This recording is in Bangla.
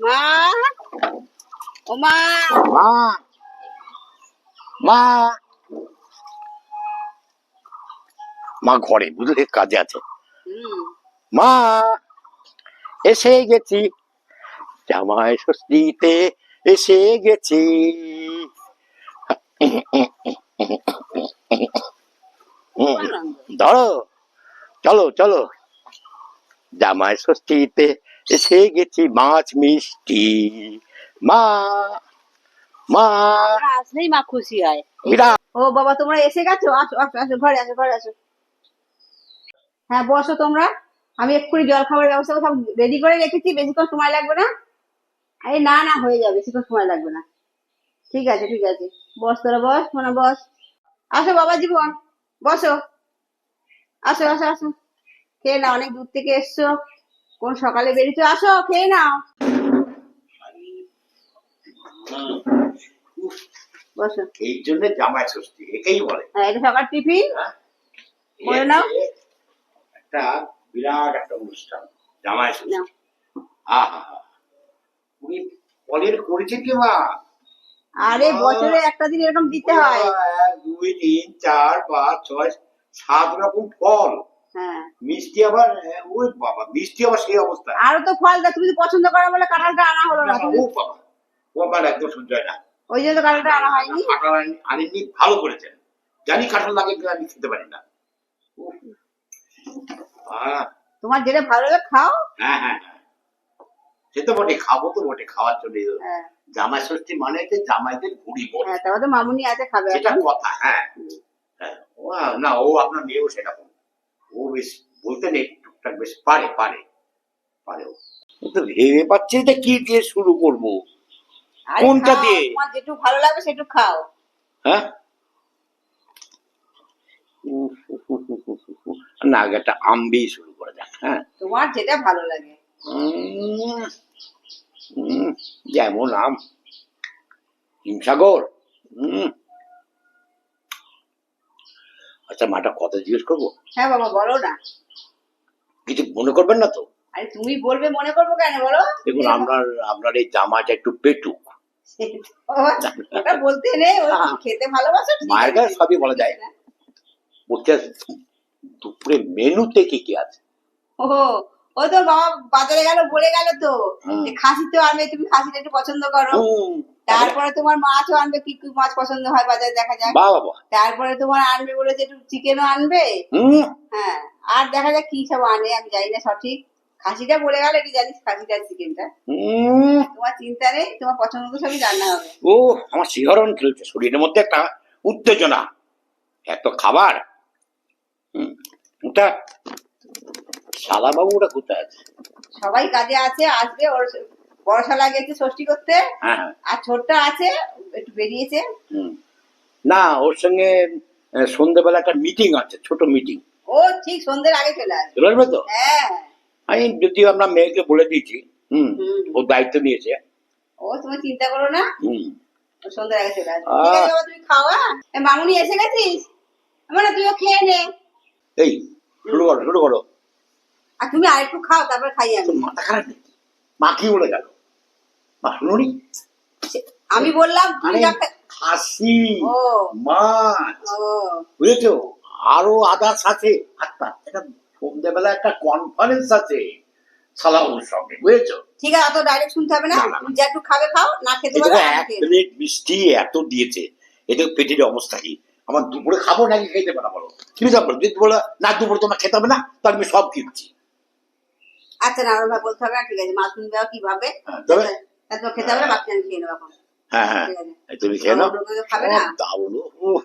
মা ও মা। মা মা। মা ঘরে বুঝলে কাজে আছে। মা এসে গেছি। জামাই ষষ্ঠীতে এসে গেছি। ধরো চলো চলো। জামাই ষষ্ঠীতে এসে গেছি মাছ মিষ্টি। মা মা। আসলেই মা খুশি হয়। ও বাবা তোমরা এসে গেছো? আসো আসো আসো ঘরে আসো ঘরে আসো। হ্যাঁ বসো তোমরা। আমি এক্ষুনি জল খাবারের ব্যবস্থা সব রেডি করে রেখেছি বেশিক্ষণ সময় লাগবে না। আরে না না হয়ে যাবে বেশিক্ষণ সময় লাগবে না। ঠিক আছে ঠিক আছে। বস তোরা বস মানে বস। আসো বাবা জীবন বসো। আসো আসো আসো। খেয়ে নাও অনেক দূর থেকে এসছো। কোন সকালে বেরিয়েছো? আসো খেয়ে নাও। বসো। এই জন্য জামাই ষষ্ঠী একেই বলে। হ্যাঁ এটা সকাল টিফিন? হ্যাঁ? বলে নাও। একটা বিরাট একটা অনুষ্ঠান জামাই ষষ্ঠী। আহা উনি পরের করেছে কি মা? আরে বছরে একটা দিন এরকম দিতে হয়। দুই তিন চার পাঁচ ছয় সাত রকম ফল। হ্যাঁ মিষ্টি আবার ওই বাবা মিষ্টি আবার সেই অবস্থা। আরও তো ফল দেয় তুমি পছন্দ করো বলে কাঁঠালটা আনা হলো না। ও বাবা ও আমার একদম সহ্য হয় না। ওই জন্য কাঁঠালটা আনা হয়নি। কাঁঠাল আনেননি ভালো করেছেন। জানি কাঁঠাল লাগে কিন্তু আমি খেতে পারি না। তোমার যেটা ভালো লাগে খাও। হ্যাঁ হ্যাঁ হ্যাঁ। সে তো বটে খাব তো বটে খাওয়ার জন্য। হ্যাঁ। জামাই ষষ্ঠী মানে যে জামাইদের ঘুড়ি বল হ্যাঁ তারপর মামুনি আছে খাবে। সেটা কথা হ্যাঁ। হ্যাঁ না ও আপনার মেয়েও সেরকম। ও বেশ বলতে নেই টুকটাক বেশ পারে পারে পারে ও তো ভেবে পাচ্ছি যে কি দিয়ে শুরু করব কোনটা দিয়ে? তোমার যেটুকু ভালো লাগবে সেটুকু খাও হ্যাঁ। না আগে একটা আম্বেই শুরু করে যাক হ্যাঁ তোমার যেটা ভালো লাগে উম, উম, যেমন আম হিমসাগর উম। আচ্ছা মাটা কথা জিজ্ঞেস করব? হ্যাঁ বাবা বলো না। কিছু মনে করবেন না তো? আরে তুমি বলবে মনে করব কেন বলো? দেখুন আপনার আপনার এই জামাটা একটু পেটুক। ওটা বলতে নেই হ্যাঁ। খেতে ভালোবাসো মায়ের কাছে সবই বলা যায়। বলতে দুপুরে মেনুতে কি কি আছে? ও ও তো বাবা বাজারে গেল বলে গেল তো। হুম। যে খাসি তো আনবে তুমি খাসিটা একটু পছন্দ করো। তারপরে তোমার মাছও আনবে কি কি মাছ পছন্দ হয় বাজারে দেখা বাহ বাবা তারপরে তোমার আনবে বলেছে একটু চিকেনও আনবে? হ্যাঁ আর দেখা যাক কি সব আনে আমি জানি না সঠিক। খাসিটা বলে গেল কি জানিস খাসিটা চিকেনটা তোমার চিন্তা নেই তোমার পছন্দ তো সবই রান্না হবে। ও আমার শিহরণ খেলছে শরীরের মধ্যে একটা উত্তেজনা। এত খাবার। ওটা শালা বাবু ওটা কোথায় আছে? সবাই কাজে আছে আসবে ওর বড় শালা গেছে ষষ্ঠী করতে হ্যাঁ। আর ছোট্ট আছে একটু বেরিয়েছে। না ওর সঙ্গে সন্ধ্যেবেলা একটা মিটিং আছে ছোট মিটিং ও ঠিক সন্ধ্যের আগে চলে আসবে। চলে আসবে তো? হ্যাঁ। আমি যদিও আমরা মেয়েকে বলে দিয়েছি হুম। ও দায়িত্ব নিয়েছে। ও তুমি চিন্তা করো না। হুম। সন্ধ্যের আগে চলে আসবে। ঠিক আছে বাবা, তুমি খাওয়া। মামুনি এসে গেছিস? মানে তুইও খেয়ে নে। এই শুরু করো শুরু করো। আর তুমি আরেকটু খাও তারপর খাই আমি মাথা খারাপ নেই মা কি বলে গেল। মা শুনুনি আমি বললাম খাসি মাছ। বুঝেছ? আরও আদার্স আছে। আচ্ছা এটা সন্ধ্যেবেলা একটা কনফারেন্স আছে সঙ্গে বুঝেছ? ঠিক আছে অত ডাইরেক্ট শুনতে হবে না। যা একটু খাবে খাও না খেতে পারো এক প্লেট মিষ্টি এত দিয়েছে এটা পেটের অবস্থা কি? আমার দুপুরে খাব নাকি খেতে পারা বলো? তুমি যা বলো যদি বলো না দুপুরে তোমার খেতে হবে না তাহলে আমি সব কিনছি। আচ্ছা না ওরা বলতে হবে ঠিক আছে মাছ নিয়ে কীভাবে হ্যাঁ, খেতে হবে বাকি আমি খেয়ে নেব এখন। হ্যাঁ হ্যাঁ তুমি খেয়ে নাও। খাবে না? ও।